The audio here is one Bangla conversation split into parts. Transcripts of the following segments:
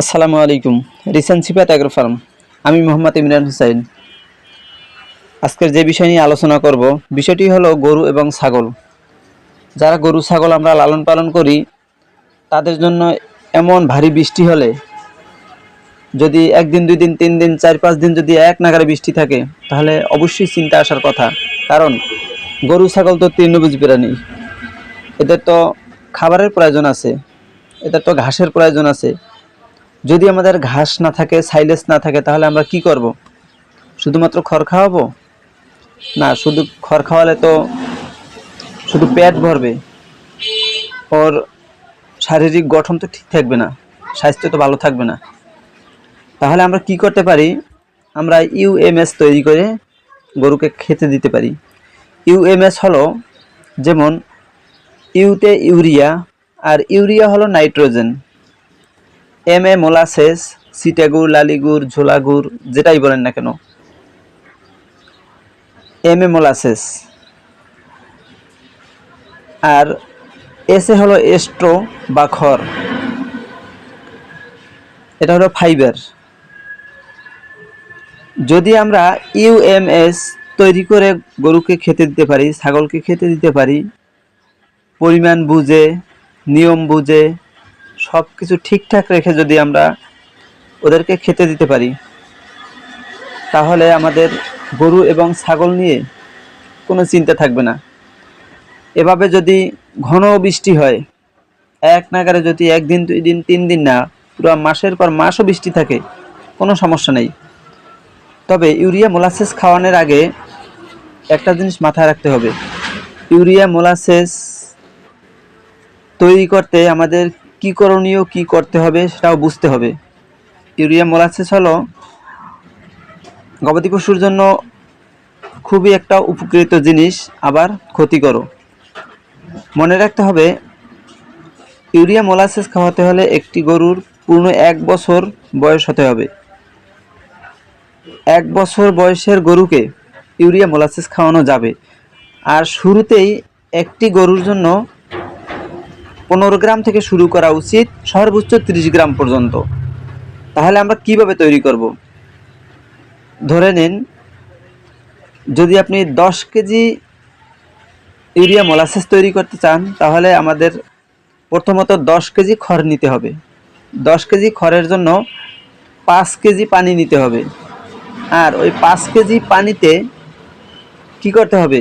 আসসালামু আলাইকুম, রিসেন্ট সিপাত অ্যাগ্রো ফার্ম আমি মোহাম্মদ ইমরান হুসাইন। আজকের যে বিষয় নিয়ে আলোচনা করব, বিষয়টি হলো গরু এবং ছাগল। যারা গরু, ছাগল আমরা লালন পালন করি, তাদের জন্য এমন ভারী বৃষ্টি হলে, যদি একদিন, দুই দিন, তিন দিন, চার, পাঁচ দিন যদি এক নাগারে বৃষ্টি থাকে, তাহলে অবশ্যই চিন্তা আসার কথা। কারণ গরু, ছাগল তো তৃণভোজী প্রাণী। এদের তো খাবারের প্রয়োজন আছে, এদের তো ঘাসের প্রয়োজন আছে। যদি আমাদের ঘাস না থাকে, সাইলেস না থাকে, তাহলে আমরা কি করব? শুধুমাত্র খড় খাওয়াবো? না, শুধু খড় খাওয়ালে তো শুধু পেট ভরবে। ওর শারীরিক গঠন তো ঠিক থাকবে না, স্বাস্থ্য তো ভালো থাকবে না। তাহলে আমরা কি করতে পারি? আমরা ইউএমএস তৈরি করে গরুকে খেতে দিতে পারি। ইউএমএস হলো যেমন ইউতে ইউরিয়া, আর ইউরিয়া হলো নাইট্রোজেন। এম এ মোলাসেস, সিটাগুড়, লালিগুড়, ঝোলাগুড়, যেটাই বলেন না কেন। এম এ মোলাসেস। আর এসে হলো এস্ট্রো বা খড়। এটা হলো ফাইবার। যদি আমরা ইউএমএস তৈরি করে গরুকে খেতে দিতে পারি, ছাগলকে খেতে দিতে পারি, পরিমাণ বুঝে, নিয়ম বুঝে সব কিছু ঠিকঠাক রেখে যদি আমরা ওদেরকে খেতে দিতে পারি, তাহলে আমাদের গরু এবং ছাগল নিয়ে কোনো চিন্তা থাকবে না। এভাবে যদি ঘন বৃষ্টি হয়, এক নাগারে যদি একদিন, দুই দিন, তিন দিন না, পুরো মাসের পর মাসও বৃষ্টি থাকে, কোনো সমস্যা নেই। তবে ইউরিয়া মোলাসেস খাওয়ানোর আগে একটা জিনিস মাথায় রাখতে হবে। ইউরিয়া মোলাসেস তৈরি করতে আমাদের কি করণীয়, কি করতে হবে সেটাও বুঝতে হবে। ইউরিয়া মোলাসেস হলো গবাদি পশুর জন্য খুবই একটা উপকৃত জিনিস, আবার ক্ষতিকরও। মনে রাখতে হবে, ইউরিয়া মোলাসেস খাওয়াতে হলে একটি গরুর পূর্ণ এক বছর বয়স হতে হবে। এক বছর বয়সের গরুকে ইউরিয়া মোলাসেস খাওয়ানো যাবে। আর শুরুতেই একটি গরুর জন্য পনেরো গ্রাম থেকে শুরু করা উচিত, সর্বোচ্চ তিরিশ গ্রাম পর্যন্ত। তাহলে আমরা কীভাবে তৈরি করব? ধরে নিন, যদি আপনি দশ কেজি ইউরিয়া মোলাসেস তৈরি করতে চান, তাহলে আমাদের প্রথমত দশ কেজি খড় নিতে হবে। দশ কেজি খড়ের জন্য পাঁচ কেজি পানি নিতে হবে। আর ওই পাঁচ কেজি পানিতে কি করতে হবে?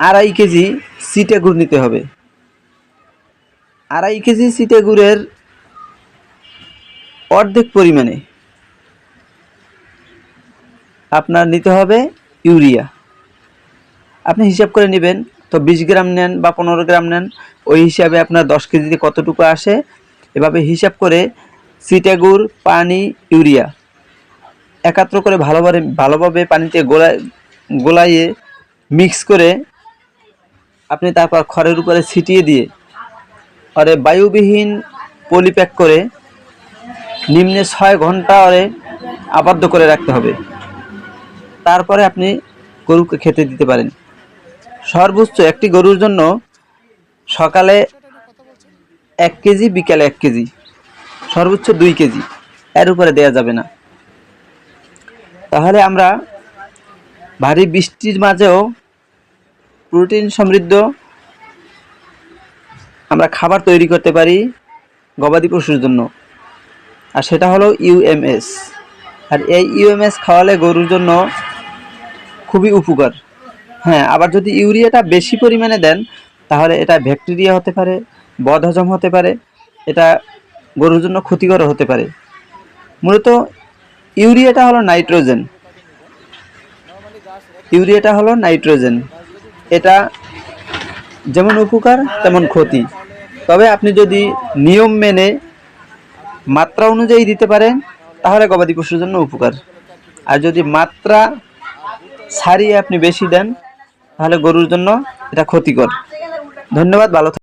আড়াই কেজি সিটে গুড় নিতে হবে। আড়াই কেজি সিটে গুড়ের অর্ধেক পরিমাণে আপনার নিতে হবে ইউরিয়া। আপনি হিসাব করে নেবেন, তো বিশ গ্রাম নেন বা পনেরো গ্রাম নেন, ওই হিসাবে আপনার দশ কেজিতে কতটুকু আসে, এভাবে হিসাব করে সিটে গুড়, পানি, ইউরিয়া একাত্র করে ভালোভাবে ভালোভাবে পানিতে গোলা, গোলাইয়ে মিক্স করে আপনি তারপর খড়ের উপরে ছিটিয়ে দিয়ে আরে বায়ুবিহীন পলিপ্যাক করে নিম্নে ছয় ঘণ্টা আরে আবদ্ধ করে রাখতে হবে। তারপরে আপনি গরুকে খেতে দিতে পারেন। সর্বোচ্চ একটি গরুর জন্য সকালে এক কেজি, বিকালে এক কেজি, সর্বোচ্চ দুই কেজি, এর উপরে দেওয়া যাবে না। তাহলে আমরা ভারী বৃষ্টির মাঝেও প্রোটিন সমৃদ্ধ আমরা খাবার তৈরি করতে পারি গবাদি পশুর জন্য। আর সেটা হলো ইউএমএস আর এই ইউএমএস খাওয়ালে গরুর জন্য খুবই উপকার। হ্যাঁ আবার যদি ইউরিয়াটা বেশি পরিমাণে দেন, তাহলে এটা ব্যাকটেরিয়া হতে পারে, বদহজম হতে পারে, এটা গরুর জন্য ক্ষতিকর হতে পারে। মূলত ইউরিয়াটা হলো নাইট্রোজেন। ইউরিয়াটা হলো নাইট্রোজেন। এটা যেমন উপকার, তেমন ক্ষতি। তবে আপনি যদি নিয়ম মেনে মাত্রা অনুযায়ী দিতে পারেন, তাহলে গবাদি পশুর জন্য উপকার। আর যদি মাত্রা ছাড়িয়ে আপনি বেশি দেন, তাহলে গরুর জন্য এটা ক্ষতিকর। ধন্যবাদ, ভালো